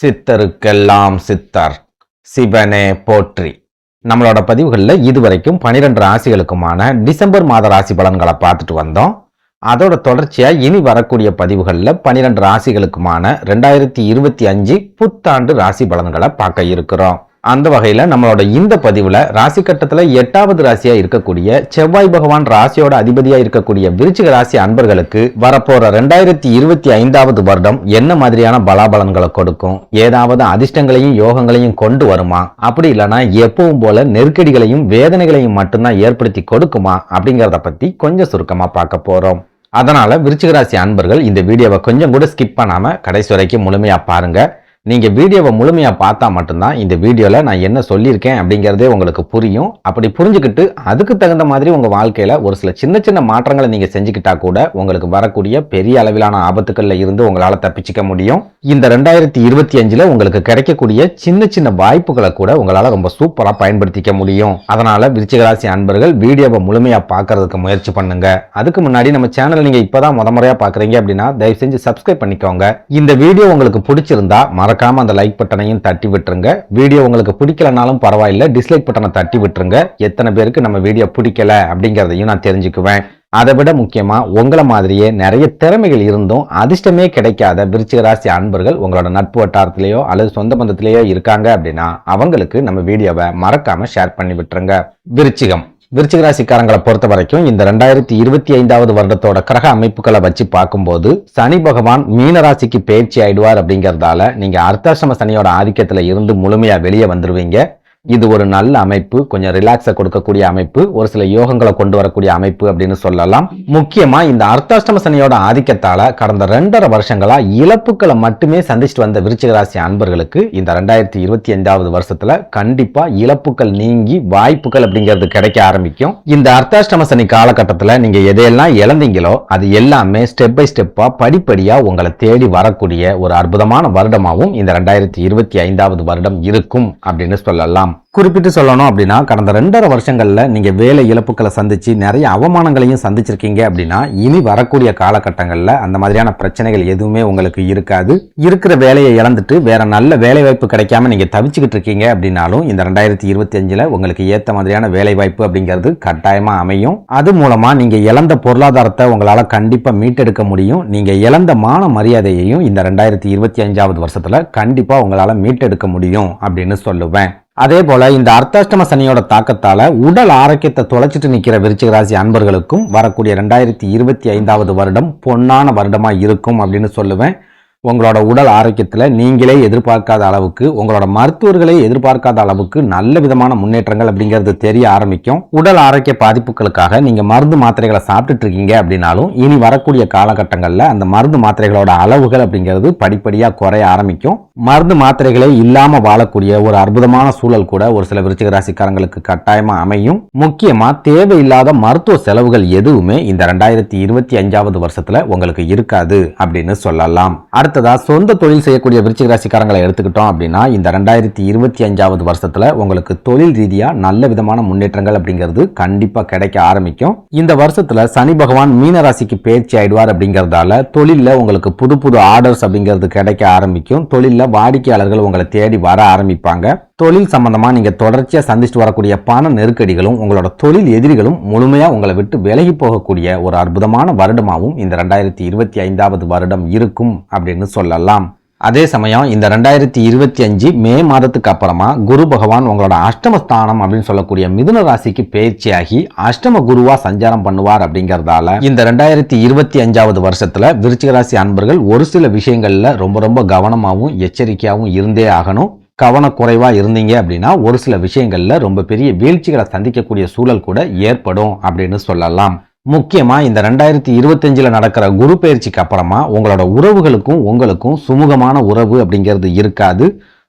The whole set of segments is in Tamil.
சித்தருக்கெல்லாம் சித்தர் சிவனே போற்றி. நம்மளோட பதிவுகளில் இதுவரைக்கும் பனிரெண்டு ராசிகளுக்குமான டிசம்பர் மாத ராசி பலன்களை பார்த்துட்டு வந்தோம். அதோட தொடர்ச்சியாக இனி வரக்கூடிய பதிவுகளில் பனிரெண்டு ராசிகளுக்குமான ரெண்டாயிரத்தி இருபத்தி அஞ்சு புத்தாண்டு ராசி பலன்களை பார்க்க இருக்கிறோம். அந்த வகையில் நம்மளோட இந்த பதிவில் ராசி கட்டத்தில் எட்டாவது ராசியாக இருக்கக்கூடிய செவ்வாய் பகவான் ராசியோட அதிபதியாக இருக்கக்கூடிய விருச்சிக ராசி அன்பர்களுக்கு வரப்போகிற ரெண்டாயிரத்தி இருபத்தி ஐந்தாவது வருடம் என்ன மாதிரியான பலாபலன்களை கொடுக்கும்? ஏதாவது அதிர்ஷ்டங்களையும் யோகங்களையும் கொண்டு வருமா? அப்படி இல்லைன்னா எப்பவும் போல நெருக்கடிகளையும் வேதனைகளையும் மட்டும்தான் ஏற்படுத்தி கொடுக்குமா? அப்படிங்கிறத பற்றி கொஞ்சம் சுருக்கமாக பார்க்க போகிறோம் அதனால் விருச்சிக ராசி அன்பர்கள் இந்த வீடியோவை கொஞ்சம் கூட ஸ்கிப் பண்ணாமல் கடைசி வரைக்கும் முழுமையாக பாருங்கள் நீங்கள் வீடியோவை முழுமையாக பார்த்தா மட்டும்தான் இந்த வீடியோவில் நான் என்ன சொல்லியிருக்கேன் அப்படிங்கிறதே உங்களுக்கு புரியும். அப்படி புரிஞ்சுக்கிட்டு அதுக்கு தகுந்த மாதிரி உங்கள் வாழ்க்கையில் ஒரு சில சின்ன சின்ன மாற்றங்களை நீங்கள் செஞ்சுக்கிட்டா கூட உங்களுக்கு வரக்கூடிய பெரிய அளவிலான ஆபத்துக்களில் இருந்து உங்களால் தப்பிச்சிக்க முடியும். இந்த ரெண்டாயிரத்தி இருபத்தி அஞ்சில் உங்களுக்கு கிடைக்கக்கூடிய சின்ன சின்ன வாய்ப்புகளை கூட உங்களால் ரொம்ப சூப்பராக பயன்படுத்திக்க முடியும். அதனால் விருச்சிகராசி அன்பர்கள் வீடியோவை முழுமையாக பார்க்கறதுக்கு முயற்சி பண்ணுங்க. அதுக்கு முன்னாடி நம்ம சேனலை நீங்கள் இப்போ தான் முத முறையா பார்க்குறீங்க அப்படின்னா தயவு செஞ்சு சப்ஸ்கிரைப் பண்ணிக்கோங்க. இந்த வீடியோ உங்களுக்கு பிடிச்சிருந்தா மறக்காம அந்த லைக் பட்டனையும் தட்டி விட்டுருங்க. வீடியோ உங்களுக்கு பிடிக்கலனாலும் பரவாயில்ல. டிஸ்லைக் பட்டனை தட்டி விட்டுருங்க. எத்தனை பேருக்கு நம்ம வீடியோ பிடிக்கல அப்படிங்கிறதையும் நான் தெரிஞ்சுக்குவேன். அதை விட முக்கியமாக உங்களை மாதிரியே நிறைய திறமைகள் இருந்தும் அதிர்ஷ்டமே கிடைக்காத விருச்சிக ராசி அன்பர்கள் உங்களோட நட்பு வட்டாரத்திலேயோ அல்லது சொந்த பந்தத்திலேயோ இருக்காங்க அப்படின்னா அவங்களுக்கு நம்ம வீடியோவை மறக்காம ஷேர் பண்ணி விட்டுருங்க. விருச்சிகம். விருச்சிகராசிக்காரங்களை பொறுத்த வரைக்கும் இந்த ரெண்டாயிரத்தி இருபத்தி ஐந்தாவது வருடத்தோட கிரக அமைப்புகளை வச்சு பார்க்கும்போது சனி பகவான் மீனராசிக்கு பயிற்சி ஆயிடுவார் அப்படிங்கறதால நீங்க அர்த்தாசிரம சனியோட ஆதிக்கத்துல இருந்து முழுமையா வெளியே வந்துருவீங்க. இது ஒரு நல்ல அமைப்பு கொஞ்சம் ரிலாக்ஸை கொடுக்கக்கூடிய அமைப்பு ஒரு சில யோகங்களை கொண்டு வரக்கூடிய அமைப்பு அப்படின்னு சொல்லலாம். முக்கியமா இந்த அர்த்தாஷ்டம சனியோட ஆதிக்கத்தால கடந்த ரெண்டரை வருஷங்களா இழப்புகளை மட்டுமே சந்திச்சுட்டு வந்த விருச்சிக ராசி அன்பர்களுக்கு இந்த ரெண்டாயிரத்தி இருபத்தி ஐந்தாவது வருஷத்துல கண்டிப்பா இழப்புகள் நீங்கி வாய்ப்புகள் அப்படிங்கிறது கிடைக்க ஆரம்பிக்கும். இந்த அர்த்தாஷ்டம சனி காலகட்டத்தில் நீங்க எதையெல்லாம் இழந்தீங்களோ அது எல்லாமே ஸ்டெப் பை ஸ்டெப்பா படிப்படியா உங்களை தேடி வரக்கூடிய ஒரு அற்புதமான வருடமாகவும் இந்த ரெண்டாயிரத்தி இருபத்தி ஐந்தாவது வருடம் இருக்கும் அப்படின்னு சொல்லலாம். குறிப்பிட்டு சொல்லணும் அப்படின்னா கடந்த ரெண்டரை வருஷங்களில் நீங்கள் வேலை இழப்புகளை சந்திச்சு நிறைய அவமானங்களையும் சந்திச்சிருக்கீங்க அப்படின்னா இனி வரக்கூடிய காலகட்டங்களில் அந்த மாதிரியான பிரச்சனைகள் எதுவுமே உங்களுக்கு இருக்காது. இருக்கிற வேலையை இழந்துட்டு வேற நல்ல வேலை வாய்ப்பு கிடைக்காம நீங்கள் தவிச்சுக்கிட்டு இருக்கீங்க அப்படின்னாலும் இந்த ரெண்டாயிரத்தி இருபத்தி அஞ்சில் உங்களுக்கு ஏற்ற மாதிரியான வேலை வாய்ப்பு அப்படிங்கிறது கட்டாயமாக அமையும். அது மூலமாக நீங்கள் இழந்த பொருளாதாரத்தை உங்களால் கண்டிப்பாக மீட்டெடுக்க முடியும். நீங்கள் இழந்த மான மரியாதையையும் இந்த ரெண்டாயிரத்தி இருபத்தி அஞ்சாவது வருஷத்தில் கண்டிப்பாக உங்களால் மீட்டெடுக்க முடியும் அப்படின்னு சொல்லுவேன். அதே போல இந்த அர்த்தாஷ்டம சனியோட தாக்கத்தால உடல் ஆரோக்கியத்தை தொலைச்சிட்டு நிக்கிற விருச்சிக ராசி அன்பர்களுக்கும் வரக்கூடிய ரெண்டாயிரத்தி இருபத்தி ஐந்தாவது வருடம் பொன்னான வருடமா இருக்கும் அப்படின்னு சொல்லுவேன். உங்களோட உடல் ஆரோக்கியத்தில் நீங்களே எதிர்பார்க்காத அளவுக்கு உங்களோட மருத்துவர்களே எதிர்பார்க்காத அளவுக்கு நல்ல விதமான முன்னேற்றங்கள் அப்படிங்கிறது தெரிய ஆரம்பிக்கும். உடல் ஆரோக்கிய பாதிப்புகளுக்காக நீங்கள் மருந்து மாத்திரைகளை சாப்பிட்டுட்டு இருக்கீங்க அப்படின்னாலும் இனி வரக்கூடிய காலகட்டங்களில் அந்த மருந்து மாத்திரைகளோட அளவுகள் அப்படிங்கிறது படிப்படியாக குறைய ஆரம்பிக்கும். மருந்து மாத்திரைகளே இல்லாமல் வாழக்கூடிய ஒரு அற்புதமான சூழல் கூட ஒரு சில விருச்சிக ராசிக்காரங்களுக்கு கட்டாயமாக அமையும். முக்கியமாக தேவையில்லாத மருத்துவ செலவுகள் எதுவுமே இந்த ரெண்டாயிரத்தி இருபத்தி அஞ்சாவது வருஷத்தில் உங்களுக்கு இருக்காது அப்படின்னு சொல்லலாம். அடுத்ததாக சொந்த தொழில் செய்யக்கூடிய விருச்சிக ராசிக்காரங்களை எடுத்துக்கிட்டோம் அப்படின்னா இந்த ரெண்டாயிரத்தி இருபத்தி அஞ்சாவது வருஷத்தில் உங்களுக்கு தொழில் ரீதியாக நல்ல விதமான முன்னேற்றங்கள் அப்படிங்கிறது கண்டிப்பாக கிடைக்க ஆரம்பிக்கும். இந்த வருஷத்தில் சனி பகவான் மீன ராசிக்கு பயிற்சி ஆயிடுவார் அப்படிங்கிறதால தொழிலில் உங்களுக்கு புது புது ஆர்டர்ஸ் அப்படிங்கிறது கிடைக்க ஆரம்பிக்கும். தொழிலில் வாடிக்கையாளர்கள் உங்களை தேடி வர ஆரம்பிப்பாங்க. தொழில் சம்பந்தமாக நீங்கள் தொடர்ச்சியாக சந்திச்சுட்டு வரக்கூடிய பண நெருக்கடிகளும் உங்களோட தொழில் எதிரிகளும் முழுமையாக உங்களை விட்டு விலகி போகக்கூடிய ஒரு அற்புதமான வருடமாகவும் இந்த ரெண்டாயிரத்தி இருபத்தி ஐந்தாவது வருடம் இருக்கும் அப்படின்னு சொல்லலாம். அதே சமயம் இந்த ரெண்டாயிரத்தி இருபத்தி அஞ்சு மே மாதத்துக்கு அப்புறமா குரு பகவான் உங்களோட அஷ்டமஸ்தானம் அப்படின்னு சொல்லக்கூடிய மிதுன ராசிக்கு பயிற்சியாகி அஷ்டம குருவா சஞ்சாரம் பண்ணுவார் அப்படிங்கிறதால இந்த ரெண்டாயிரத்தி இருபத்தி அஞ்சாவது வருஷத்துல விருச்சிக ராசி அன்பர்கள் ஒரு சில விஷயங்கள்ல ரொம்ப ரொம்ப கவனமாகவும் எச்சரிக்கையாகவும் இருந்தே ஆகணும். கவனக்குறைவாக இருந்தீங்க அப்படின்னா ஒரு சில விஷயங்களில் ரொம்ப பெரிய வீழ்ச்சிகளை சந்திக்கக்கூடிய சூழல் கூட ஏற்படும் அப்படின்னு சொல்லலாம். முக்கியமா இந்த ரெண்டாயிரத்தி இருபத்தஞ்சில் நடக்கிற குரு பயிற்சிக்கு அப்புறமா உங்களோட உறவுகளுக்கும் உங்களுக்கும் சுமூகமான உறவு அப்படிங்கிறது இருக்காது.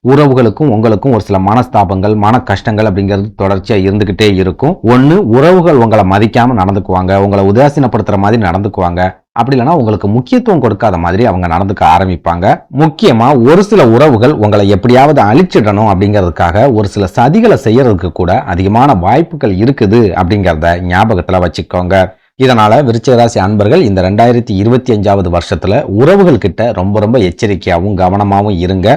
உறவுகளுக்கும் உங்களுக்கும் ஒரு சில மனஸ்தாபங்கள் மன கஷ்டங்கள் அப்படிங்கிறது தொடர்ச்சியா இருந்துகிட்டே இருக்கும். ஒன்று உறவுகள் உங்களை மதிக்காம நடந்துக்குவாங்க. உங்களை உதாசீனப்படுத்துற மாதிரி நடந்துக்குவாங்க. அப்படி இல்லைன்னா உங்களுக்கு முக்கியத்துவம் கொடுக்காத மாதிரி அவங்க நடந்துக்க ஆரம்பிப்பாங்க. முக்கியமா ஒரு சில உறவுகள் உங்களை எப்படியாவது அழிச்சிடணும் அப்படிங்கிறதுக்காக ஒரு சில சதிகளை செய்யறதுக்கு கூட அதிகமான வாய்ப்புகள் இருக்குது அப்படிங்கிறத ஞாபகத்துல வச்சுக்கோங்க. இதனால் விருச்சிகராசி அன்பர்கள் இந்த ரெண்டாயிரத்தி இருபத்தி அஞ்சாவது வருஷத்தில் உறவுகள் கிட்ட ரொம்ப ரொம்ப எச்சரிக்கையாகவும் கவனமாகவும் இருங்க.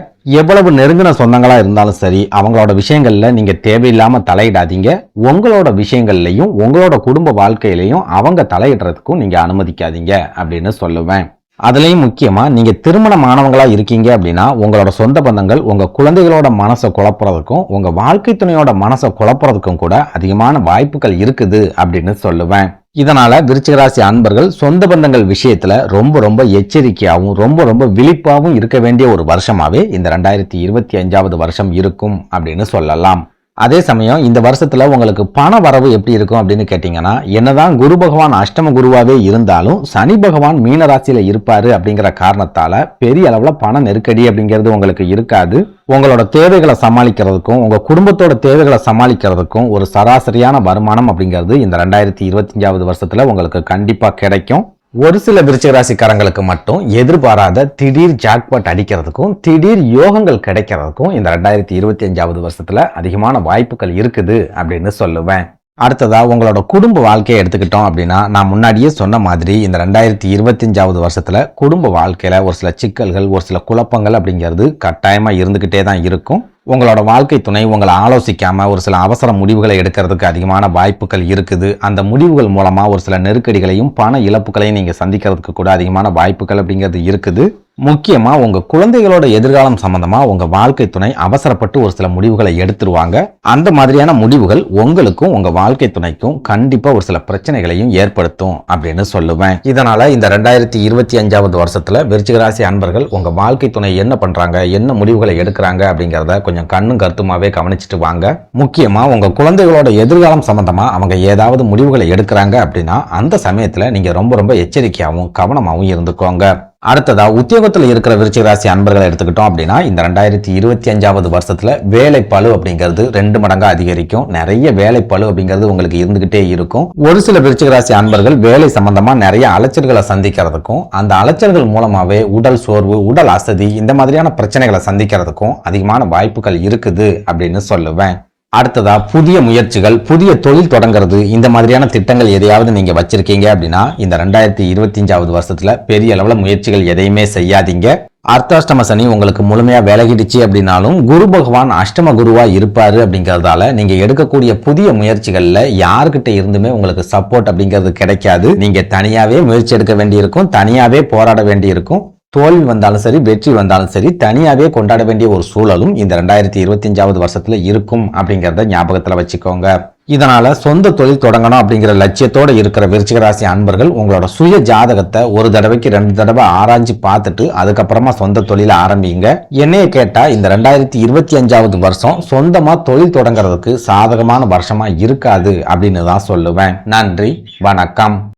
எவ்வளவு நெருங்கின சொந்தங்களாக இருந்தாலும் சரி அவங்களோட விஷயங்களில் நீங்கள் தேவையில்லாமல் தலையிடாதீங்க. உங்களோட விஷயங்கள்லையும் உங்களோட குடும்ப வாழ்க்கையிலையும் அவங்க தலையிடுறதுக்கும் நீங்கள் அனுமதிக்காதீங்க அப்படின்னு சொல்லுவேன். அதுலேயும் முக்கியமாக நீங்கள் திருமணமானவங்களாக இருக்கீங்க அப்படின்னா உங்களோட சொந்த பந்தங்கள் உங்கள் குழந்தைகளோட மனசை குழப்புறதுக்கும் உங்கள் வாழ்க்கை துணையோட மனசை குழப்புறதுக்கும் கூட அதிகமான வாய்ப்புகள் இருக்குது அப்படின்னு சொல்லுவேன். இதனால் விருச்சிகராசி அன்பர்கள் சொந்த பந்தங்கள் விஷயத்தில் ரொம்ப ரொம்ப எச்சரிக்கையாகவும் ரொம்ப ரொம்ப விழிப்பாகவும் இருக்க வேண்டிய ஒரு வருஷமாகவே இந்த ரெண்டாயிரத்தி இருபத்தி அஞ்சாவது வருஷம் இருக்கும் அப்படின்னு சொல்லலாம். அதே சமயம் இந்த வருஷத்தில் உங்களுக்கு பண வரவு எப்படி இருக்கும் அப்படின்னு கேட்டிங்கன்னா என்னதான் குரு பகவான் அஷ்டம குருவாகவே இருந்தாலும் சனி பகவான் மீன இருப்பார் அப்படிங்கிற காரணத்தால் பெரிய அளவில் பண நெருக்கடி அப்படிங்கிறது உங்களுக்கு இருக்காது. உங்களோட தேவைகளை சமாளிக்கிறதுக்கும் உங்கள் குடும்பத்தோட தேவைகளை சமாளிக்கிறதுக்கும் ஒரு சராசரியான வருமானம் அப்படிங்கிறது இந்த ரெண்டாயிரத்தி இருபத்தஞ்சாவது வருஷத்தில் உங்களுக்கு கண்டிப்பாக கிடைக்கும். ஒரு சில விருச்சிக ராசிக்காரங்களுக்கு மட்டும் எதிர்பாராத திடீர் ஜாக்பாட் அடிக்கிறதுக்கும் திடீர் யோகங்கள் கிடைக்கிறதுக்கும் இந்த ரெண்டாயிரத்தி இருபத்தி அஞ்சாவது வருஷத்துல அதிகமான வாய்ப்புகள் இருக்குது அப்படின்னு சொல்லுவேன். அடுத்ததா உங்களோட குடும்ப வாழ்க்கையை எடுத்துக்கிட்டோம் அப்படின்னா நான் முன்னாடியே சொன்ன மாதிரி இந்த ரெண்டாயிரத்தி இருபத்தஞ்சாவது வருஷத்துல குடும்ப வாழ்க்கையில ஒரு சில சிக்கல்கள் ஒரு சில குழப்பங்கள் அப்படிங்கிறது கட்டாயமா இருந்துகிட்டே தான் இருக்கும். உங்களோட வாழ்க்கை துணை உங்களை ஆலோசிக்காமல் ஒரு சில அவசர முடிவுகளை எடுக்கிறதுக்கு அதிகமான வாய்ப்புகள் இருக்குது. அந்த முடிவுகள் மூலமாக ஒரு சில நெருக்கடிகளையும் பண இழப்புகளையும் நீங்கள் சந்திக்கிறதுக்கு கூட அதிகமான வாய்ப்புகள் அப்படிங்கிறது இருக்குது. முக்கியமாக உங்கள் குழந்தைகளோட எதிர்காலம் சம்மந்தமாக உங்கள் வாழ்க்கை துணை அவசரப்பட்டு ஒரு சில முடிவுகளை எடுத்துருவாங்க. அந்த மாதிரியான முடிவுகள் உங்களுக்கும் உங்கள் வாழ்க்கை துணைக்கும் கண்டிப்பாக ஒரு சில பிரச்சனைகளையும் ஏற்படுத்தும் அப்படின்னு சொல்லுவேன். இதனால் இந்த ரெண்டாயிரத்தி இருபத்தி அஞ்சாவது வருஷத்தில் விருச்சிகராசி அன்பர்கள் உங்கள் வாழ்க்கை துணை என்ன பண்ணுறாங்க என்ன முடிவுகளை எடுக்கிறாங்க அப்படிங்கிறத கொஞ்சம் கண்ணும் கருத்துமாவே கவனிச்சுட்டு வாங்க. முக்கியமாக உங்கள் குழந்தைகளோட எதிர்காலம் சம்மந்தமாக அவங்க ஏதாவது முடிவுகளை எடுக்கிறாங்க அப்படின்னா அந்த சமயத்தில் நீங்கள் ரொம்ப ரொம்ப எச்சரிக்கையாகவும் கவனமாகவும் இருந்துக்கோங்க. அடுத்ததா உத்தியோகத்தில் இருக்கிற விருச்சிக ராசி அன்பர்களை எடுத்துக்கிட்டோம் அப்படின்னா இந்த ரெண்டாயிரத்தி இருபத்தி அஞ்சாவது வருஷத்துல வேலைப்பழு அப்படிங்கிறது ரெண்டு மடங்கா அதிகரிக்கும். நிறைய வேலைப்பழு அப்படிங்கிறது உங்களுக்கு இருந்துகிட்டே இருக்கும். ஒரு சில விருச்சிக ராசி அன்பர்கள் வேலை சம்பந்தமா நிறைய அலைச்சல்களை சந்திக்கிறதுக்கும் அந்த அலைச்சல்கள் மூலமாவே உடல் சோர்வு உடல் அசதி இந்த மாதிரியான பிரச்சனைகளை சந்திக்கிறதுக்கும் அதிகமான வாய்ப்புகள் இருக்குது அப்படின்னு சொல்லுவேன். அடுத்ததா புதிய முயற்சிகள் புதிய தொழில் தொடங்குறது இந்த மாதிரியான திட்டங்கள் எதையாவது நீங்க வச்சிருக்கீங்க அப்படின்னா இந்த ரெண்டாயிரத்தி இருபத்தி அஞ்சாவது வருஷத்துல பெரிய அளவுல முயற்சிகள் எதையுமே செய்யாதீங்க. அர்த்தாஷ்டம சனி உங்களுக்கு முழுமையா விலகிடுச்சு அப்படின்னாலும் குரு பகவான் அஷ்டம குருவா இருப்பாரு அப்படிங்கறதால நீங்க எடுக்கக்கூடிய புதிய முயற்சிகள்ல யாருக்கிட்ட இருந்துமே உங்களுக்கு சப்போர்ட் அப்படிங்கிறது கிடைக்காது. நீங்க தனியாவே முயற்சி எடுக்க வேண்டியிருக்கும் தனியாவே போராட வேண்டியிருக்கும். தோல்வி வந்தாலும் சரி வெற்றி வந்தாலும் சரி தனியாகவே கொண்டாட வேண்டிய ஒரு சூழலும் இந்த ரெண்டாயிரத்தி இருபத்தி அஞ்சாவது இருக்கும் அப்படிங்கிறத ஞாபகத்தில் வச்சுக்கோங்க. இதனால சொந்த தொழில் தொடங்கணும் அப்படிங்கிற லட்சியத்தோடு இருக்கிற விருச்சிக ராசி அன்பர்கள் உங்களோட சுய ஜாதகத்தை ஒரு தடவைக்கு ரெண்டு தடவை ஆராய்ஞ்சு பார்த்துட்டு அதுக்கப்புறமா சொந்த தொழிலை ஆரம்பிங்க. என்னைய கேட்டால் இந்த ரெண்டாயிரத்தி இருபத்தி அஞ்சாவது வருஷம் சொந்தமாக தொழில் தொடங்குறதுக்கு சாதகமான வருஷமாக இருக்காது அப்படின்னு தான் சொல்லுவேன். நன்றி வணக்கம்.